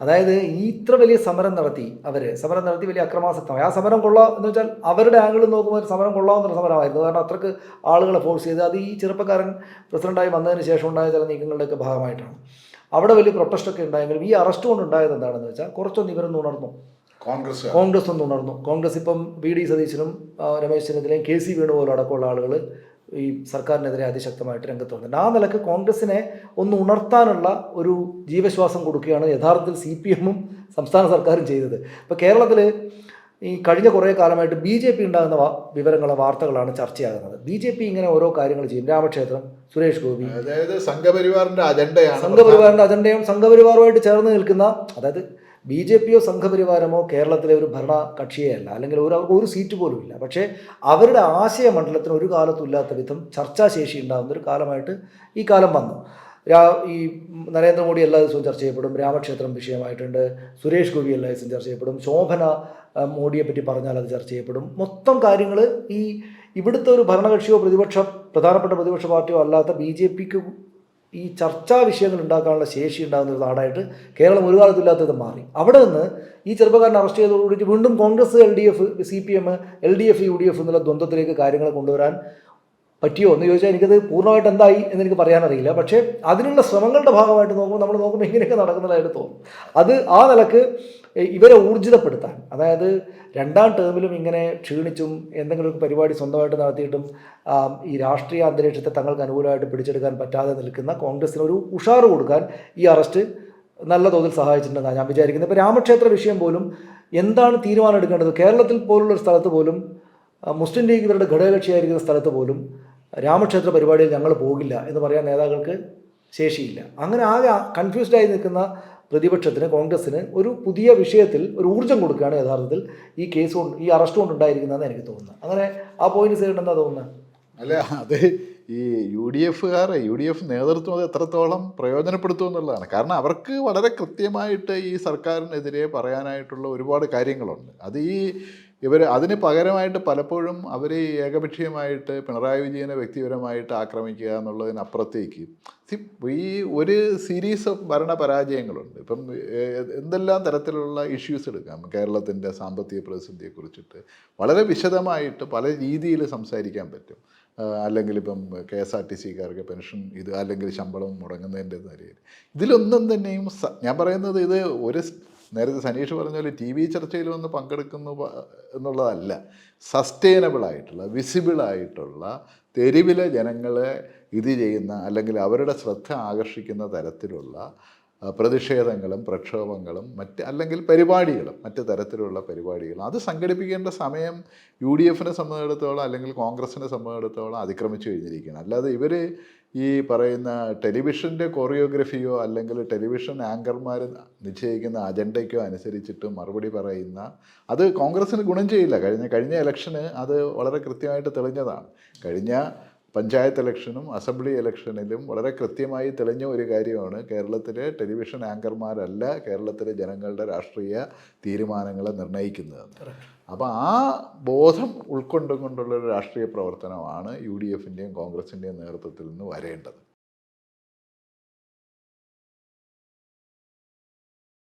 അതായത് ഈ ഇത്ര വലിയ സമരം നടത്തി അവർ സമരം നടത്തി വലിയ അക്രമാസക്തമായി. ആ സമരം കൊള്ളാം എന്ന് വെച്ചാൽ അവരുടെ ആംഗിളിൽ നോക്കുമ്പോൾ ഒരു സമരം കൊള്ളാവുന്ന സമരമായിരുന്നു. കാരണം അത്രയ്ക്ക് ആളുകളെ ഫോഴ്സ് ചെയ്ത് അത് ഈ ചെറുപ്പക്കാരൻ പ്രസിഡന്റായി വന്നതിന് ശേഷം ഉണ്ടായ ചില നീക്കങ്ങളുടെയൊക്കെ ഭാഗമായിട്ടാണ്. അവിടെ വലിയ പ്രൊട്ടസ്റ്റൊക്കെ ഉണ്ടായെങ്കിലും ഈ അറസ്റ്റ് കൊണ്ട് ഉണ്ടായത് എന്താണെന്ന് വെച്ചാൽ കുറച്ചൊന്ന് ഇവരൊന്ന് ഉണർന്നു. കോൺഗ്രസ്. കോൺഗ്രസ് ഒന്ന് ഉണർന്നു. കോൺഗ്രസ് ഇപ്പം വി ഡി സതീശനും രമേശ് ചെന്നിത്തലയും കെ സി വേണുപോലും അടക്കമുള്ള ആളുകൾ ഈ സർക്കാരിനെതിരെ അതിശക്തമായിട്ട് രംഗത്ത് വന്നിട്ടുണ്ട്. ആ നിലയ്ക്ക് കോൺഗ്രസിനെ ഒന്ന് ഉണർത്താനുള്ള ഒരു ജീവശ്വാസം കൊടുക്കുകയാണ് യഥാർത്ഥത്തിൽ സി പി എമ്മും സംസ്ഥാന സർക്കാരും ചെയ്തത്. ഇപ്പോൾ കേരളത്തിൽ ഈ കഴിഞ്ഞ കുറേ കാലമായിട്ട് ബി ജെ പി ഉണ്ടാകുന്ന വിവരങ്ങളെ വാർത്തകളാണ് ചർച്ചയാകുന്നത്. ബി ജെ പി ഇങ്ങനെ ഓരോ കാര്യങ്ങൾ ചെയ്യും. രാമക്ഷേത്രം സുരേഷ് ഗോപി. അതായത് സംഘപരിവാറിന്റെ അജണ്ടയാണ് സംഘപരിവാറിന്റെ അജണ്ടയും സംഘപരിവാറുമായിട്ട് ചേർന്ന് നിൽക്കുന്ന അതായത് ബി ജെ പിയോ സംഘപരിവാരമോ കേരളത്തിലെ ഒരു ഭരണ കക്ഷിയല്ല അല്ലെങ്കിൽ ഒരു ഒരു സീറ്റ് പോലും ഇല്ല. പക്ഷേ അവരുടെ ആശയ മണ്ഡലത്തിന് ഒരു കാലത്തും ഇല്ലാത്ത വിധം ചർച്ചാശേഷി ഉണ്ടാകുന്ന ഒരു കാലമായിട്ട് ഈ കാലം വന്നു. രാ ഈ നരേന്ദ്രമോദി എല്ലാ ദിവസവും ചർച്ച ചെയ്യപ്പെടും. രാമക്ഷേത്രം വിഷയമായിട്ടുണ്ട്. സുരേഷ് ഗോപി എല്ലാ ദിവസവും ചർച്ച ചെയ്യപ്പെടും. ശോഭന മോഡിയെ പറ്റി പറഞ്ഞാൽ അത് ചർച്ച ചെയ്യപ്പെടും. മൊത്തം കാര്യങ്ങൾ ഈ ഇവിടുത്തെ ഒരു ഭരണകക്ഷിയോ പ്രതിപക്ഷ പ്രധാനപ്പെട്ട പ്രതിപക്ഷ പാർട്ടിയോ അല്ലാത്ത ബി ജെ പിക്ക് ഈ ചർച്ചാ വിഷയങ്ങൾ ഉണ്ടാക്കാനുള്ള ശേഷി ഉണ്ടാകുന്ന ഒരു നാടായിട്ട് കേരളം ഒരു കാലത്തില്ലാത്തത് മാറി. അവിടെ നിന്ന് ഈ ചെറുപ്പക്കാരനെ അറസ്റ്റ് ചെയ്തതോടുകൂടി വീണ്ടും Congress L D F C P M L D F U D F എന്നുള്ള ദ്വന്ദ്വത്തിലേക്ക് കാര്യങ്ങൾ കൊണ്ടുവരാൻ പറ്റിയോ എന്ന് ചോദിച്ചാൽ എനിക്കത് പൂർണമായിട്ട് എന്തായി എന്ന് എനിക്ക് പറയാനറിയില്ല. പക്ഷേ അതിനുള്ള ശ്രമങ്ങളുടെ ഭാഗമായിട്ട് നോക്കുമ്പോൾ നമ്മൾ നോക്കുമ്പോൾ ഇങ്ങനെയൊക്കെ നടക്കുന്നതായിട്ട് തോന്നും. അത് ആ നിലയ്ക്ക് ഇവരെ ഊർജിതപ്പെടുത്താൻ. അതായത് രണ്ടാം ടേമിലും ഇങ്ങനെ ക്ഷീണിച്ചും എന്തെങ്കിലുമൊക്കെ പരിപാടി സ്വന്തമായിട്ട് നടത്തിയിട്ടും ഈ രാഷ്ട്രീയ അന്തരീക്ഷത്തെ തങ്ങൾക്ക് അനുകൂലമായിട്ട് പിടിച്ചെടുക്കാൻ പറ്റാതെ നിൽക്കുന്ന കോൺഗ്രസിന് ഒരു ഉഷാർ കൊടുക്കാൻ ഈ അറസ്റ്റ് നല്ല തോതിൽ സഹായിച്ചിട്ടുണ്ടെന്നാണ് ഞാൻ വിചാരിക്കുന്നത്. ഇപ്പോൾ രാമക്ഷേത്ര വിഷയം പോലും എന്താണ് തീരുമാനം എടുക്കേണ്ടത്? കേരളത്തിൽ പോലുള്ള ഒരു സ്ഥലത്ത് പോലും മുസ്ലിം ലീഗ് ഇവരുടെ ഘടകകക്ഷിയായിരിക്കുന്ന സ്ഥലത്ത് പോലും രാമക്ഷേത്ര പരിപാടിയിൽ ഞങ്ങൾ പോകില്ല എന്ന് പറയാൻ നേതാക്കൾക്ക് ശേഷിയില്ല. അങ്ങനെ ആകെ കൺഫ്യൂസ്ഡായി നിൽക്കുന്ന പ്രതിപക്ഷത്തിന് കോൺഗ്രസ്സിന് ഒരു പുതിയ വിഷയത്തിൽ ഒരു ഊർജം കൊടുക്കുകയാണ് യഥാർത്ഥത്തിൽ ഈ കേസ് കൊണ്ട് ഈ അറസ്റ്റ് കൊണ്ടുണ്ടായിരിക്കുന്നതെന്ന് എനിക്ക് തോന്നുന്നത് അങ്ങനെ ആ പോയിന്റ് സൈഡ് എന്താ തോന്നുന്നത് അല്ല അത് ഈ യു ഡി എഫുകാർ യു ഡി എഫ് നേതൃത്വം അത് എത്രത്തോളം പ്രയോജനപ്പെടുത്തും എന്നുള്ളതാണ്. കാരണം അവർക്ക് വളരെ കൃത്യമായിട്ട് ഈ സർക്കാരിനെതിരെ പറയാനായിട്ടുള്ള ഒരുപാട് കാര്യങ്ങളുണ്ട്. അത് ഈ ഇവർ അതിന് പകരമായിട്ട് പലപ്പോഴും അവർ ഏകപക്ഷീയമായിട്ട് പിണറായി വിജയനെ വ്യക്തിപരമായിട്ട് ആക്രമിക്കുക എന്നുള്ളതിനപ്പുറത്തേക്ക്. ഈ ഒരു സീരീസ് ഓഫ് ഭരണ പരാജയങ്ങളുണ്ട് ഇപ്പം എന്തെല്ലാം തരത്തിലുള്ള ഇഷ്യൂസ് എടുക്കാം? കേരളത്തിന്റെ സാമ്പത്തിക പ്രതിസന്ധിയെക്കുറിച്ചിട്ട് വളരെ വിശദമായിട്ട് പല രീതിയിൽ സംസാരിക്കാൻ പറ്റും. അല്ലെങ്കിൽ ഇപ്പം കെ എസ് ആർ ടി സിക്കാർക്ക് പെൻഷൻ ഇത് അല്ലെങ്കിൽ ശമ്പളം മുടങ്ങുന്നതിന്റെ നിലയിൽ. ഇതിലൊന്നും തന്നെയും ഞാൻ പറയുന്നത് ഇത് ഒരു നേരത്തെ സനീഷ് പറഞ്ഞ പോലെ ടി വി ചർച്ചയിൽ വന്ന് പങ്കെടുക്കുന്നു എന്നുള്ളതല്ല. സസ്റ്റൈനബിൾ ആയിട്ടുള്ള വിസിബിൾ ആയിട്ടുള്ള തെരുവിലെ ജനങ്ങളെ ഇത് ചെയ്യുന്ന അല്ലെങ്കിൽ അവരുടെ ശ്രദ്ധ ആകർഷിക്കുന്ന തരത്തിലുള്ള പ്രതിഷേധങ്ങളും പ്രക്ഷോഭങ്ങളും മറ്റ് അല്ലെങ്കിൽ പരിപാടികളും മറ്റ് തരത്തിലുള്ള പരിപാടികളും. അത് സംഘടിപ്പിക്കേണ്ട സമയം യു ഡി എഫിനെ സംബന്ധിച്ചിടത്തോളം അല്ലെങ്കിൽ കോൺഗ്രസിനെ സംബന്ധിച്ചിടത്തോളം അതിക്രമിച്ചു കഴിഞ്ഞിരിക്കുകയാണ്. അല്ലാതെ ഇവർ ഈ പറയുന്ന ടെലിവിഷന്റെ കൊറിയോഗ്രഫിയോ അല്ലെങ്കിൽ ടെലിവിഷൻ ആങ്കർമാർ നിശ്ചയിക്കുന്ന അജണ്ടയ്ക്കോ അനുസരിച്ചിട്ട് മറുപടി പറയുന്ന അത് കോൺഗ്രസ്സിന് ഗുണം ചെയ്യില്ല. കഴിഞ്ഞ കഴിഞ്ഞ ഇലക്ഷന് അത് വളരെ കൃത്യമായിട്ട് തെളിഞ്ഞതാണ്. കഴിഞ്ഞ പഞ്ചായത്ത് ഇലക്ഷനും അസംബ്ലി ഇലക്ഷനിലും വളരെ കൃത്യമായി തെളിഞ്ഞ ഒരു കാര്യമാണ്. കേരളത്തിലെ ടെലിവിഷൻ ആങ്കർമാരല്ല കേരളത്തിലെ ജനങ്ങളുടെ രാഷ്ട്രീയ തീരുമാനങ്ങളെ നിർണയിക്കുന്നത് അപ്പോൾ ആ ബോധം ഉൾക്കൊണ്ടുകൊണ്ടുള്ള ഒരു രാഷ്ട്രീയ പ്രവർത്തനമാണ് യു ഡി എഫിന്റെയും കോൺഗ്രസിന്റെയും നേതൃത്വത്തിൽ നിന്ന് വരേണ്ടത്.